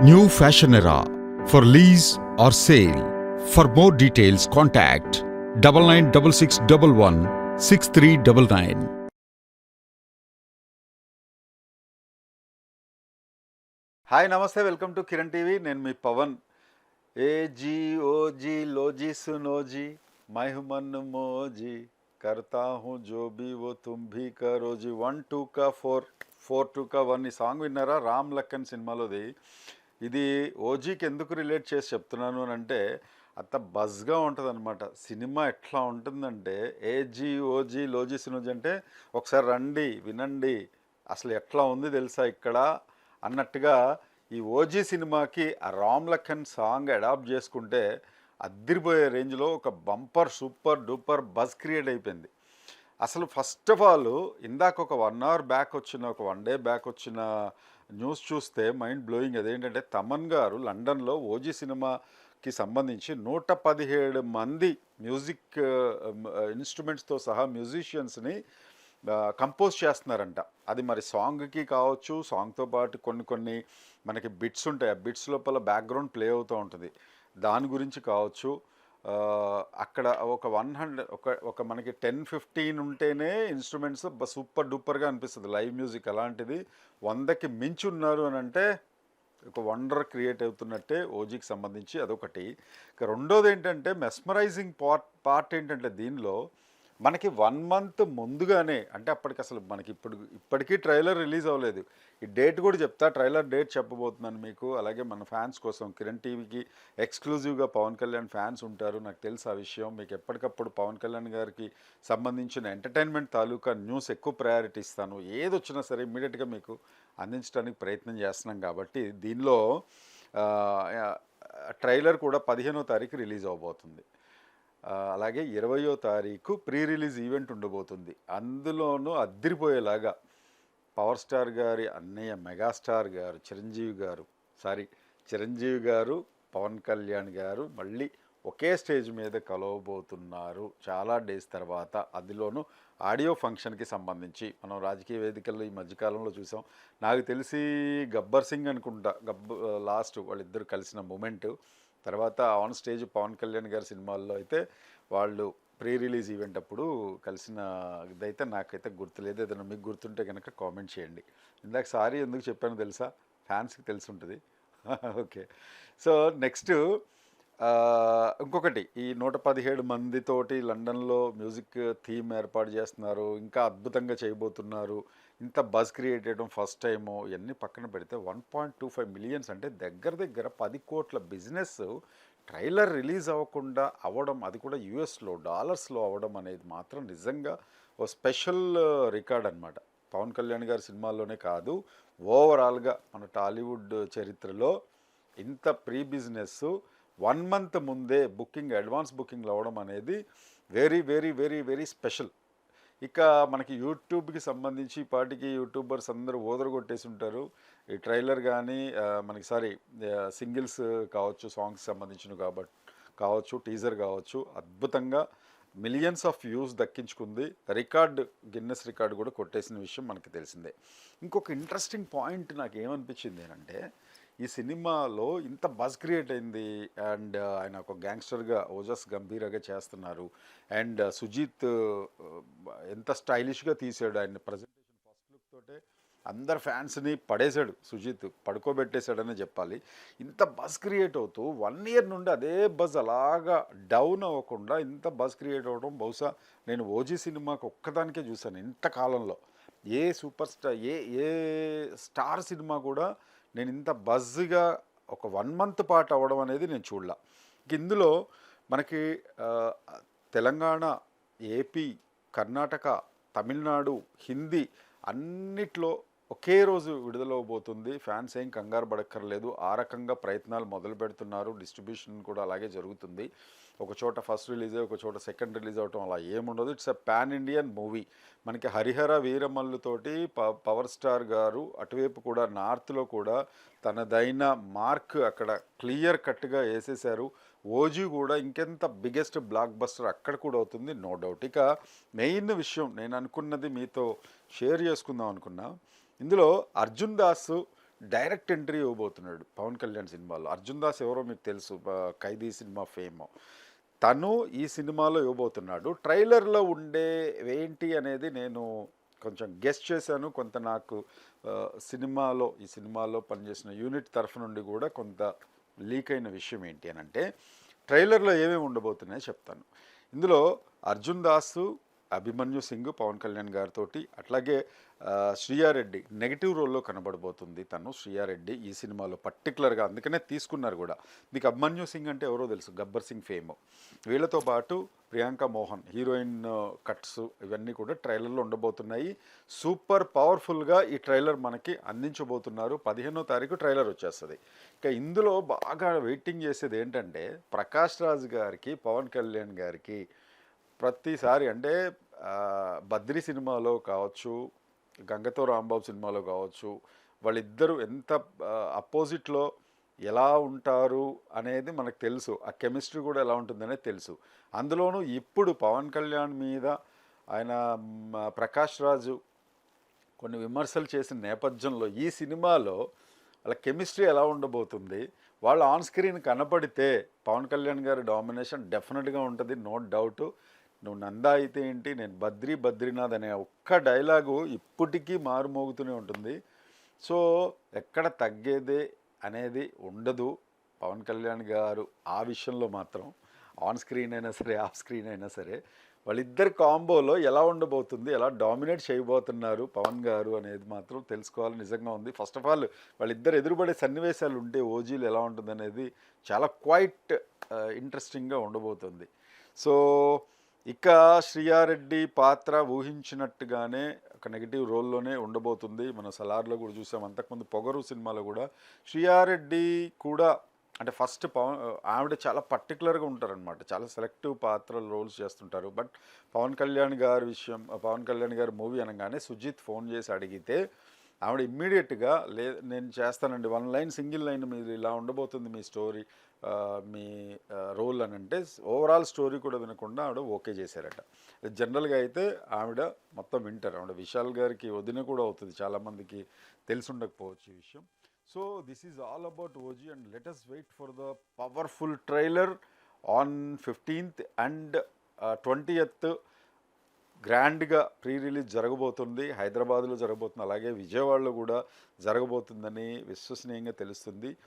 New fashion era for lease or sale for more details contact double nine double six double one six three double nine hi నమస్తే welcome to Kiran TV నేను మీ పవన్ ఏజీ ఓజీ లోజీ సునోజీ మహిమన్ మోజీ కర్తా హు జో బీ ఓ తుమ్ భీ కరోజీ వన్ టూ కా ఫోర్ ఫోర్ టూ కా వన్ ఈ సాంగ్ విన్నారా రామ్ లక్కన్ సినిమాలోది ఇది ఓజీకి ఎందుకు రిలేట్ చేసి చెప్తున్నాను అని అంటే అంత బజ్గా ఉంటుంది అనమాట సినిమా ఎట్లా ఉంటుందంటే ఏజీ ఓజీ లోజీ సినోజీ అంటే ఒకసారి రండి వినండి అసలు ఎట్లా ఉంది తెలుసా ఇక్కడ? అన్నట్టుగా ఈ ఓజీ సినిమాకి ఆ రామ్ లఖన్ సాంగ్ అడాప్ట్ చేసుకుంటే అద్దరిపోయే రేంజ్లో ఒక bumper super duper buzz create అయిపోయింది. అసలు ఫస్ట్ ఆఫ్ ఆల్ ఇందాక ఒక వన్ అవర్ బ్యాక్ వచ్చిన ఒక వన్ డే బ్యాక్ వచ్చిన న్యూస్ చూస్తే మైండ్ బ్లోయింగ్ అదేంటంటే తమన్ గారు లండన్లో ఓజీ సినిమాకి సంబంధించి నూట పదిహేడు మంది మ్యూజిక్ ఇన్స్ట్రుమెంట్స్తో సహా మ్యూజిషియన్స్ని కంపోజ్ చేస్తున్నారంట. అది మరి సాంగ్కి కావచ్చు సాంగ్తో పాటు కొన్ని కొన్ని మనకి బిట్స్ ఉంటాయి. ఆ బిట్స్ లోపల బ్యాక్గ్రౌండ్ ప్లే అవుతూ ఉంటుంది. దాని గురించి కావచ్చు అక్కడ ఒక వన్ హండ్రెడ్ ఒక ఒక మనకి టెన్ ఫిఫ్టీన్ ఉంటేనే ఇన్స్ట్రుమెంట్స్ సూపర్ డూపర్గా అనిపిస్తుంది. లైవ్ మ్యూజిక్ అలాంటిది వందకి మించి ఉన్నారు అని అంటే ఒక వండర్ క్రియేట్ అవుతున్నట్టే ఓజీకి సంబంధించి అదొకటి. ఇక రెండోది ఏంటంటే మెస్మరైజింగ్ పార్ట్ పార్ట్ ఏంటంటే దీనిలో మనకి వన్ మంత్ ముందుగానే అంటే అప్పటికి అసలు మనకి ఇప్పుడు ఇప్పటికీ ట్రైలర్ రిలీజ్ అవ్వలేదు. ఈ డేట్ కూడా చెప్తా ట్రైలర్ డేట్ చెప్పబోతున్నాను మీకు. అలాగే మన ఫ్యాన్స్ కోసం కిరణ్ టీవీకి ఎక్స్క్లూజివ్గా పవన్ కళ్యాణ్ ఫ్యాన్స్ ఉంటారు. నాకు తెలుసు ఆ విషయం. మీకు ఎప్పటికప్పుడు పవన్ కళ్యాణ్ గారికి సంబంధించిన ఎంటర్టైన్మెంట్ తాలూకా న్యూస్ ఎక్కువ ప్రయారిటీ ఇస్తాను. ఏది వచ్చినా సరే ఇమీడియట్గా మీకు అందించడానికి ప్రయత్నం చేస్తున్నాం కాబట్టి దీనిలో ట్రైలర్ కూడా పదిహేనో తారీఖు రిలీజ్ అవబోతుంది అలాగే ఇరవయో తారీఖు ప్రీ రిలీజ్ ఈవెంట్ ఉండబోతుంది. అందులోనూ అద్దరిపోయేలాగా పవర్ స్టార్ గారి అన్నయ్య మెగాస్టార్ గారు చిరంజీవి గారు సారీ చిరంజీవి గారు పవన్ కళ్యాణ్ గారు మళ్ళీ ఒకే స్టేజ్ మీద కలవబోతున్నారు చాలా డేస్ తర్వాత. అందులోనూ ఆడియో ఫంక్షన్కి సంబంధించి మనం రాజకీయ వేదికల్లో ఈ మధ్యకాలంలో చూసాం. నాకు తెలిసి గబ్బర్ సింగ్ అనుకుంటా గబ్బ లాస్ట్ వాళ్ళిద్దరు కలిసిన మూమెంట్ తర్వాత ఆన్ స్టేజ్ పవన్ కళ్యాణ్ గారి సినిమాల్లో అయితే వాళ్ళు ప్రీ రిలీజ్ ఈవెంట్ అప్పుడు కలిసిన ఇదైతే నాకైతే గుర్తులేదు. ఏదైనా మీకు గుర్తుంటే కనుక కామెంట్ చేయండి. ఇందాక సారీ ఎందుకు చెప్పానో తెలుసా? ఫ్యాన్స్కి తెలిసి ఉంటుంది ఓకే. సో నెక్స్ట్ ఇంకొకటి ఈ నూట పదిహేడు మందితోటి లండన్లో మ్యూజిక్ థీమ్ ఏర్పాటు చేస్తున్నారు ఇంకా అద్భుతంగా చేయబోతున్నారు. ఇంత బజ్ క్రియేట్ చేయడం ఫస్ట్ టైము ఇవన్నీ పక్కన పెడితే one point two five millions అంటే దగ్గర దగ్గర పది కోట్ల బిజినెస్ ట్రైలర్ రిలీజ్ అవ్వకుండా అవ్వడం అది కూడా యుఎస్లో డాలర్స్లో అవ్వడం అనేది మాత్రం నిజంగా ఓ స్పెషల్ రికార్డ్ అనమాట పవన్ కళ్యాణ్ గారి సినిమాల్లోనే కాదు ఓవరాల్గా మన టాలీవుడ్ చరిత్రలో ఇంత ప్రీ బిజినెస్ వన్ మంత్ ముందే బుకింగ్ అడ్వాన్స్ బుకింగ్లు అవ్వడం అనేది very very very very special. ఇక మనకి యూట్యూబ్కి సంబంధించి పాటికి యూట్యూబర్స్ అందరూ ఓదరగొట్టేసి ఉంటారు. ఈ ట్రైలర్ కానీ మనకి సారీ సింగిల్స్ కావచ్చు సాంగ్స్ సంబంధించిన కాబట్టి కావచ్చు టీజర్ కావచ్చు అద్భుతంగా మిలియన్స్ ఆఫ్ వ్యూస్ దక్కించుకుంది. రికార్డ్ గిన్నెస్ రికార్డు కూడా కొట్టేసిన విషయం మనకి తెలిసిందే. ఇంకొక ఇంట్రెస్టింగ్ పాయింట్ నాకు ఏమనిపించింది అంటే ఈ సినిమాలో ఇంత బజ్ క్రియేట్ అయింది. అండ్ ఆయన ఒక గ్యాంగ్స్టర్గా ఓజస్ గంభీరగా చేస్తున్నారు. అండ్ సుజీత్ ఎంత స్టైలిష్గా తీసాడు ఆయన ప్రజెంటేషన్ ఫస్ట్ లుక్ తోటే. అందరు ఫ్యాన్స్ని పడేశాడు సుజిత్ పడుకోబెట్టేశాడనే చెప్పాలి. ఇంత బజ్ క్రియేట్ అవుతూ వన్ ఇయర్ నుండి అదే బజ్ అలాగా డౌన్ అవ్వకుండా ఇంత బజ్ క్రియేట్ అవ్వడం బహుశా నేను ఓజీ సినిమాకి ఒక్కదానికే చూశాను ఇంత కాలంలో ఏ సూపర్ స్టార్ ఏ ఏ స్టార్ సినిమా కూడా నేను ఇంత బజ్గా ఒక వన్ మంత్ పాటు అవ్వడం అనేది నేను చూడలా. ఇందులో మనకి తెలంగాణ ఏపీ కర్ణాటక తమిళనాడు హిందీ అన్నిట్లో ఒకే రోజు విడుదలవబోతుంది. ఫ్యాన్స్ ఏం కంగారు పడక్కర్లేదు. ఆ రకంగా ప్రయత్నాలు మొదలు పెడుతున్నారు డిస్ట్రిబ్యూషన్ కూడా అలాగే జరుగుతుంది. ఒక చోట ఫస్ట్ రిలీజ్ అయ్యి ఒక చోట సెకండ్ రిలీజ్ అవటం అలా ఏముండదు. It's a pan Indian movie మనకి హరిహర వీరమల్లుతోటి ప పవర్ స్టార్ గారు అటువైపు కూడా నార్త్లో కూడా తనదైన మార్క్ అక్కడ క్లియర్ కట్గా వేసేశారు. ఓజీ కూడా ఇంకెంత బిగ్గెస్ట్ బ్లాక్ బస్టర్ అక్కడ కూడా అవుతుంది నో డౌట్ ఇక మెయిన్ విషయం నేను అనుకున్నది మీతో షేర్ చేసుకుందాం అనుకున్నా. ఇందులో అర్జున్ దాస్ డైరెక్ట్ ఎంట్రీ ఇవ్వబోతున్నాడు పవన్ కళ్యాణ్ సినిమాలో. అర్జున్ దాస్ ఎవరో మీకు తెలుసు ఖైదీ సినిమా ఫేమ్ తను ఈ సినిమాలో ఇవ్వబోతున్నాడు. ట్రైలర్లో ఉండే ఏంటి అనేది నేను కొంచెం గెస్ట్ చేశాను. కొంత నాకు సినిమాలో ఈ సినిమాలో పనిచేసిన యూనిట్ తరఫు నుండి కూడా కొంత లీక్ అయిన విషయం ఏంటి అని అంటే ట్రైలర్లో ఏమేమి ఉండబోతున్నాయో చెప్తాను. ఇందులో అర్జున్ దాసు అభిమన్యు సింగ్ పవన్ కళ్యాణ్ గారితో అట్లాగే శ్రీయారెడ్డి నెగిటివ్ రోల్లో కనబడబోతుంది తను శ్రీయారెడ్డి ఈ సినిమాలో పర్టికులర్గా అందుకనే తీసుకున్నారు కూడా. మీకు అభిమన్యు సింగ్ అంటే ఎవరో తెలుసు గబ్బర్ సింగ్ ఫేమ్. వీళ్ళతో పాటు ప్రియాంక మోహన్ హీరోయిన్ కట్స్ ఇవన్నీ కూడా ట్రైలర్లో ఉండబోతున్నాయి. సూపర్ పవర్ఫుల్గా ఈ ట్రైలర్ మనకి అందించబోతున్నారు. పదిహేనో తారీఖు ట్రైలర్ వచ్చేస్తుంది. ఇక ఇందులో బాగా వెయిటింగ్ చేసేది ఏంటంటే ప్రకాష్ రాజ్ గారికి పవన్ కళ్యాణ్ గారికి ప్రతిసారి అంటే బద్రి సినిమాలో కావచ్చు గంగతో రాంబాబు సినిమాలో కావచ్చు వాళ్ళిద్దరూ ఎంత అపోజిట్లో ఎలా ఉంటారు అనేది మనకు తెలుసు. ఆ కెమిస్ట్రీ కూడా ఎలా ఉంటుందనేది తెలుసు. అందులోనూ ఇప్పుడు పవన్ కళ్యాణ్ మీద ఆయన ప్రకాష్ రాజు కొన్ని విమర్శలు చేసిన నేపథ్యంలో ఈ సినిమాలో వాళ్ళ కెమిస్ట్రీ ఎలా ఉండబోతుంది వాళ్ళు ఆన్ స్క్రీన్ కనపడితే పవన్ కళ్యాణ్ గారి డామినేషన్ డెఫినెట్గా ఉంటుంది నో డౌట్. నువ్వు నందా అయితే ఏంటి? నేను బద్రీ బద్రీనాథ్ అనే ఒక్క డైలాగు ఇప్పటికీ మారుమోగుతూనే ఉంటుంది. సో ఎక్కడ తగ్గేదే అనేది ఉండదు పవన్ కళ్యాణ్ గారు ఆ విషయంలో మాత్రం. ఆన్ స్క్రీన్ అయినా సరే ఆఫ్ స్క్రీన్ అయినా సరే వాళ్ళిద్దరి కాంబోలో ఎలా ఉండబోతుంది ఎలా డామినేట్ చేయబోతున్నారు పవన్ గారు అనేది మాత్రం తెలుసుకోవాలి నిజంగా ఉంది. ఫస్ట్ ఆఫ్ ఆల్ వాళ్ళిద్దరు ఎదురుపడే సన్నివేశాలు ఉంటే ఓజీలు ఎలా ఉంటుంది అనేది చాలా క్వైట్ ఇంట్రెస్టింగ్గా uh, ఉండబోతుంది. సో ఇక శ్రీయారెడ్డి పాత్ర ఊహించినట్టుగానే ఒక నెగిటివ్ రోల్లోనే ఉండబోతుంది. మన సలార్లో కూడా చూసాం. అంతకుముందు పొగరు సినిమాలో కూడా శ్రీయారెడ్డి కూడా అంటే ఫస్ట్ పవన్ ఆవిడ చాలా పర్టికులర్గా ఉంటారనమాట చాలా సెలెక్టివ్ పాత్రలు రోల్స్ చేస్తుంటారు. బట్ పవన్ కళ్యాణ్ గారి విషయం పవన్ కళ్యాణ్ గారి మూవీ అనగానే సుజిత్ ఫోన్ చేసి అడిగితే ఆవిడ ఇమ్మీడియట్గా లే నేను చేస్తానండి. వన్ లైన్ సింగిల్ లైన్ మీరు ఇలా ఉండబోతుంది మీ స్టోరీ మీ రోల్ అని అంటే ఓవరాల్ స్టోరీ కూడా వినకుండా ఆవిడ ఓకే చేశారట. జనరల్గా అయితే ఆవిడ మొత్తం వింటారు. ఆవిడ విశాల్ గారికి వదిన కూడా అవుతుంది. చాలామందికి తెలిసి ఉండకపోవచ్చు ఈ విషయం. So this is all about OG and let wait for the powerful trailer on fifteenth and twentieth గ్రాండ్గా ప్రీ రిలీజ్ జరగబోతుంది. హైదరాబాద్లో జరగబోతుంది. అలాగే విజయవాడలో కూడా జరగబోతుందని విశ్వసనీయంగా తెలుస్తుంది.